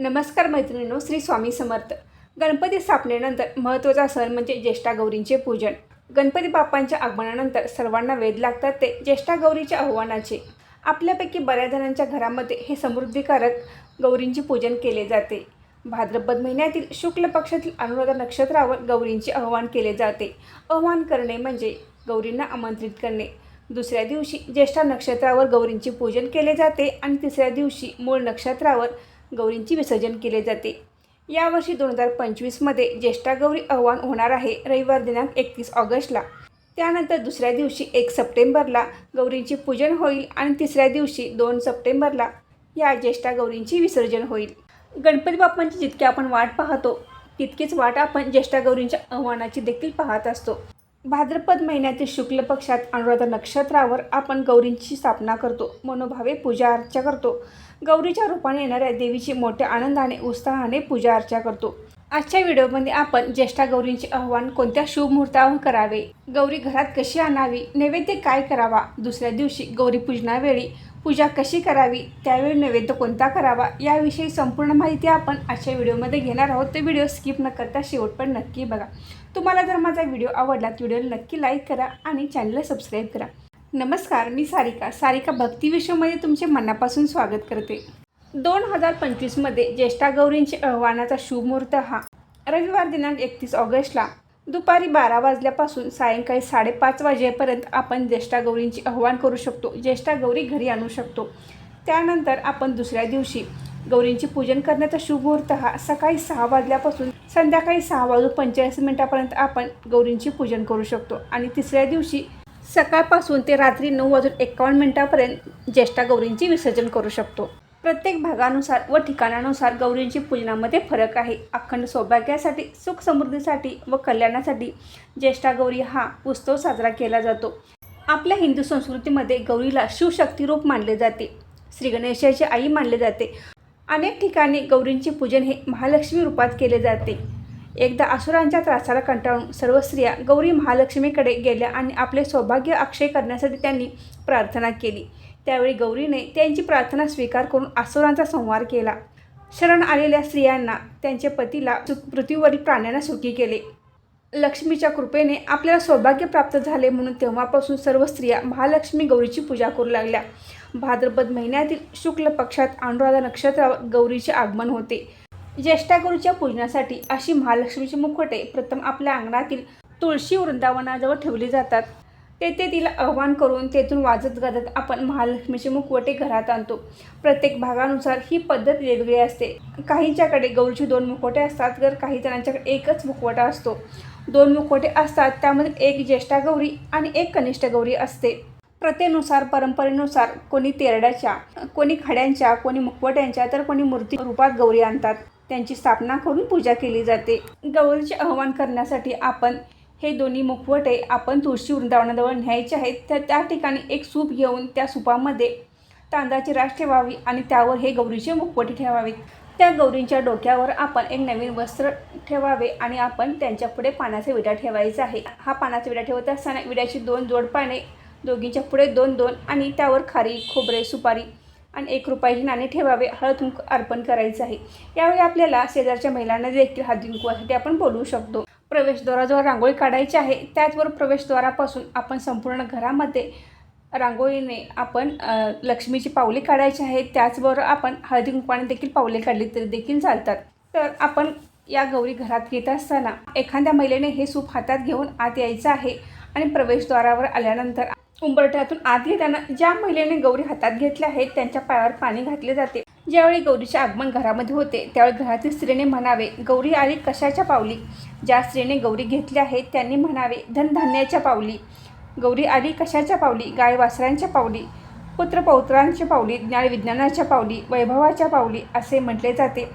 नमस्कार मैत्रिणींनो श्री स्वामी समर्थ. गणपती स्थापनेनंतर महत्त्वाचा सण म्हणजे ज्येष्ठा गौरींचे पूजन. गणपती बाप्पांच्या आगमनानंतर सर्वांना वेध लागतात ते ज्येष्ठा गौरीच्या आव्हानाचे. आपल्यापैकी बऱ्याच जणांच्या घरामध्ये हे समृद्धीकारक गौरींचे पूजन केले जाते. भाद्रपद महिन्यातील शुक्ल पक्षातील अनुराधा नक्षत्रावर गौरींचे आव्हान केले जाते. आव्हान करणे म्हणजे गौरींना आमंत्रित करणे. दुसऱ्या दिवशी ज्येष्ठा नक्षत्रावर गौरींचे पूजन केले जाते आणि तिसऱ्या दिवशी मूळ नक्षत्रावर गौरींची विसर्जन केले जाते. यावर्षी दोन हजार पंचवीसमध्ये ज्येष्ठा गौरी आव्हान होणार आहे रविवार दिनांक एकतीस ऑगस्टला. त्यानंतर दुसऱ्या दिवशी एक सप्टेंबरला गौरींचे पूजन होईल आणि तिसऱ्या दिवशी दोन सप्टेंबरला या ज्येष्ठा गौरींचे विसर्जन होईल. गणपती बाप्पांची जितकी आपण वाट पाहतो तितकीच वाट आपण ज्येष्ठा गौरींच्या आव्हानाची देखील पाहत असतो. भाद्रपद महिन्यातील शुक्ल पक्षात अनुराधा नक्षत्रावर आपण गौरींची स्थापना करतो मनोभावे पूजा अर्चा करतो. गौरीच्या रूपाने येणाऱ्या देवीची मोठ्या आनंदाने उत्साहाने पूजा अर्चा करतो. आजच्या व्हिडिओमध्ये आपण ज्येष्ठा गौरींचे आव्हान कोणत्या शुभ मुहूर्तावर करावे? गौरी घरात कशी आणावी? नैवेद्य काय करावा? दुसऱ्या दिवशी गौरी पूजनावेळी पूजा कशी करावी त्यावेळी नैवेद्य कोणता करावा याविषयी संपूर्ण माहिती आपण आजच्या व्हिडिओमध्ये घेणार आहोत. तर व्हिडिओ स्किप न करता शेवट पण नक्की बघा. तुम्हाला जर माझा व्हिडिओ आवडला तर व्हिडिओला नक्की लाईक करा आणि चॅनलला सबस्क्राईब करा. नमस्कार मी सारिका. सारिका भक्ती विश्वमध्ये तुमचे मनापासून स्वागत करते. दोन हजार पंचवीसमध्ये ज्येष्ठा गौरींचे आव्हानाचा शुभ मुहूर्त हा रविवार दिनांक एकतीस ऑगस्टला. दुपारी बारा वाजल्यापासून सायंकाळी साडेपाच वाजेपर्यंत आपण ज्येष्ठा गौरींची आव्हान करू शकतो. ज्येष्ठा गौरी घरी आणू शकतो. त्यानंतर आपण दुसऱ्या दिवशी गौरींचे पूजन करण्याचा शुभ मुहूर्त हा सकाळी सहा वाजल्यापासून संध्याकाळी सहा वाजून पंचेचाळीस मिनिटापर्यंत आपण गौरींचे पूजन करू शकतो. आणि तिसऱ्या दिवशी सकाळपासून ते रात्री नऊ वाजून एकावन्न मिनिटापर्यंत ज्येष्ठा गौरींची विसर्जन करू शकतो. प्रत्येक भागानुसार व ठिकाणानुसार गौरींची पूजनामध्ये फरक आहे. अखंड सौभाग्यासाठी सुख समृद्धीसाठी व कल्याणासाठी ज्येष्ठा गौरी हा उत्सव साजरा केला जातो. आपल्या हिंदू संस्कृतीमध्ये गौरीला शिवशक्तीरूप मानले जाते. श्री गणेशाची आई मानले जाते. अनेक ठिकाणी गौरींचे पूजन हे महालक्ष्मी रूपात केले जाते. एकदा असुरांच्या त्रासाला कंटाळून सर्व स्त्रिया गौरी महालक्ष्मीकडे गेल्या आणि आपले सौभाग्य अक्षय करण्यासाठी त्यांनी प्रार्थना केली. त्यावेळी गौरीने त्यांची प्रार्थना स्वीकार करून असुरांचा संहार केला. शरण आलेल्या स्त्रियांना त्यांच्या पतीला सु- पृथ्वीवरील प्राण्यांना सुखी केले. लक्ष्मीच्या कृपेने आपल्याला सौभाग्य प्राप्त झाले म्हणून तेव्हापासून सर्व स्त्रिया महालक्ष्मी गौरीची पूजा करू लागल्या. भाद्रपद महिन्यातील शुक्ल पक्षात अनुराधा नक्षत्रावर गौरीचे आगमन होते. ज्येष्ठा गौरीच्या पूजनासाठी अशी महालक्ष्मीची मुखवटे प्रथम आपल्या अंगणातील तुळशी वृंदावनाजवळ ठेवली जातात. तेथे तिला आव्हान करून तेथून वाजत गाजत आपण महालक्ष्मीचे मुखवटे घरात आणतो. प्रत्येक भागानुसार ही पद्धत वेगवेगळी असते. काहींच्याकडे गौरीचे दोन मुखवटे असतात तर काही जणांच्याकडे एकच मुखवटा असतो. दोन मुखवटे असतात त्यामध्ये एक ज्येष्ठा गौरी आणि एक कनिष्ठ गौरी असते. प्रथेनुसार परंपरेनुसार कोणी तेरड्याच्या कोणी खड्यांच्या कोणी मुखवट्यांच्या तर कोणी मूर्ती रूपात गौरी आणतात. त्यांची स्थापना करून पूजा केली जाते. गौरीचे आव्हान करण्यासाठी आपण हे दोन्ही मुखवटे आपण तुळशी वृंदावनाजवळ न्यायचे आहेत. तर त्या ठिकाणी एक सूप घेऊन त्या सुपामध्ये तांदळाची रास ठेवावी आणि त्यावर हे गौरीचे मुखवटे ठेवावेत. त्या गौरींच्या डोक्यावर आपण एक नवीन वस्त्र ठेवावे आणि आपण त्यांच्यापुढे पानाचा विडा ठेवायचा आहे. हा पानाचा विडा ठेवत असताना विड्याची दोन जोड पाने दोघींच्या पुढे दोन दोन आणि त्यावर खारी खोबरे सुपारी आणि एक रुपयाची नाणे ठेवावे हळद अर्पण करायचं आहे. यावेळी आपल्याला शेजारच्या महिलांना देखील हळदुंकवासाठी आपण बोलवू शकतो. प्रवेशद्वाराजवळ रांगोळी काढायची आहे. त्याचबरोबर प्रवेशद्वारापासून आपण संपूर्ण घरामध्ये रांगोळीने आपण लक्ष्मीची पावले काढायची आहेत. त्याचबरोबर आपण हळदी कुंकवाने देखील पावले काढली तरी देखील चालतात. तर आपण या गौरी घरात येत असताना एखाद्या महिलेने हे सूप हातात घेऊन आत यायचं आहे आणि प्रवेशद्वारावर आल्यानंतर उंबरठ्यातून आत येताना ज्या महिलेने गौरी हातात घेतल्या आहेत त्यांच्या पायावर पाणी घातले जाते. ज्यावेळी गौरीचे आगमन घरामध्ये होते त्यावेळी घरातील स्त्रीने म्हणावे गौरी आली कशाच्या पावली? ज्या स्त्रीने गौरी घेतली आहे त्यांनी म्हणावे धनधान्याच्या पावली. गौरी आली कशाच्या पावली? गाय वासरांच्या पावली. पुत्र पौत्रांच्या पावली. ज्ञान विज्ञानाच्या पावली. वैभवाच्या पावली. असे म्हटले जाते.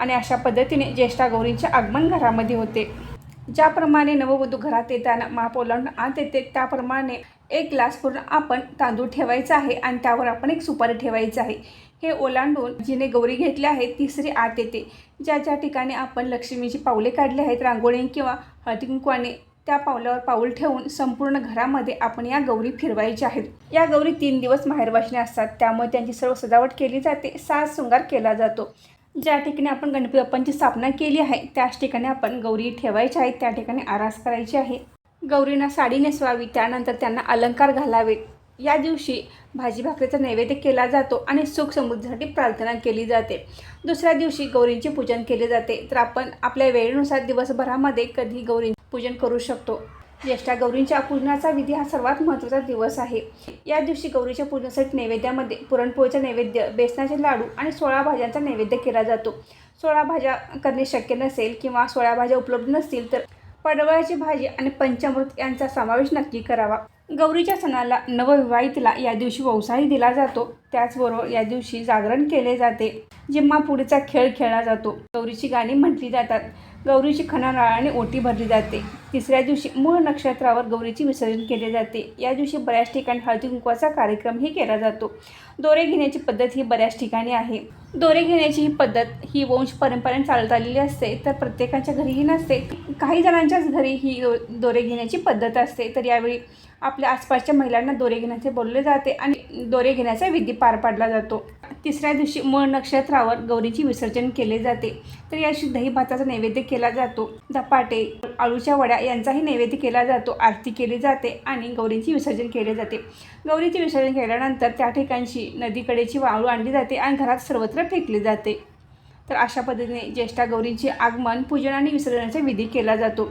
आणि अशा पद्धतीने ज्येष्ठा गौरींचे आगमन घरामध्ये होते. ज्याप्रमाणे नववधू घरात येताना महापौलांना आत येते त्याप्रमाणे एक ग्लास पूर्ण आपण तांदूळ ठेवायचा आहे आणि त्यावर आपण एक सुपारी ठेवायचं आहे. हे ओलांडून जिने गौरी घेतली आहे तिसरी आत येते. ज्या ज्या ठिकाणी आपण लक्ष्मीची पावले काढली आहेत रांगोळी किंवा हळदीकुंकवाने त्या पावलावर पाऊल ठेवून संपूर्ण घरामध्ये आपण या गौरी फिरवायच्या आहेत. या गौरी तीन दिवस माहेरवाशिने असतात. त्यामुळे त्यांची सर्व सजावट केली जाते. साज शृंगार केला जातो. ज्या ठिकाणी आपण गणपती बाप्पांची स्थापना केली आहे त्याच ठिकाणी आपण गौरी ठेवायच्या आहेत. त्या ठिकाणी आरास करायची आहे. गौरींना साडी नेसवावी. त्यानंतर त्यांना अलंकार घालावेत या दिवशी भाजी भाकरीचा नैवेद्य केला जातो आणि सुख समृद्धीसाठी प्रार्थना केली जाते. दुसऱ्या दिवशी गौरींचे पूजन केले जाते. तर आपण आपल्या वेळेनुसार दिवसभरामध्ये कधी गौरी पूजन करू शकतो. ज्येष्ठा गौरींच्या पूजनाचा विधी हा सर्वात महत्त्वाचा दिवस आहे. या दिवशी गौरीच्या पूजनासाठी नैवेद्यामध्ये पुरणपोळीचा नैवेद्य बेसनाचे लाडू आणि सोळा भाज्यांचा नैवेद्य केला जातो. सोळा भाज्या करणे शक्य नसेल किंवा सोळा भाज्या उपलब्ध नसतील तर पडवळाची भाजी आणि पंचामृत यांचा समावेश नक्की करावा. गौरीच्या सणाला नवविवाहितला या दिवशी वंसाही दिला जातो. त्याचबरोबर या दिवशी जागरण केले जाते. जिम्मा पुढीचा खेळ खेळला जातो. गौरीची गाणी म्हटली जातात. गौरीची खणानाळाने ओटी भरली जाते. तिसऱ्या दिवशी मूळ नक्षत्रावर गौरीचे विसर्जन केले जाते. या दिवशी बऱ्याच ठिकाणी हळदी कुंकवाचा कार्यक्रमही केला जातो. दोरे घेण्याची पद्धत ही बऱ्याच ठिकाणी आहे. दोरे घेण्याची ही पद्धत ही वंश परंपरेने चालत आलेली असते तर प्रत्येकाच्या घरीही नसते. काही जणांच्याच घरी ही दो दोरे घेण्याची पद्धत असते. तर यावेळी आपल्या आसपासच्या महिलांना दोरे घेण्याचे बोलले जाते आणि दोरे घेण्याचा विधी पार पाडला जातो. तिसऱ्या दिवशी मूळ नक्षत्रावर गौरीची विसर्जन केले जाते. तर याशी दही भाताचा नैवेद्य केला जातो. धपाटे आळूच्या वड्या यांचाही नैवेद्य केला जातो. आरती केली जाते आणि गौरीचे विसर्जन केले जाते. गौरीचे विसर्जन केल्यानंतर त्या ठिकाणची नदीकडेची वाळू आणली जाते आणि घरात सर्वत्र फेकली जाते. तर अशा पद्धतीने ज्येष्ठा गौरींचे आगमन पूजन आणि विसर्जनाचा विधी केला जातो.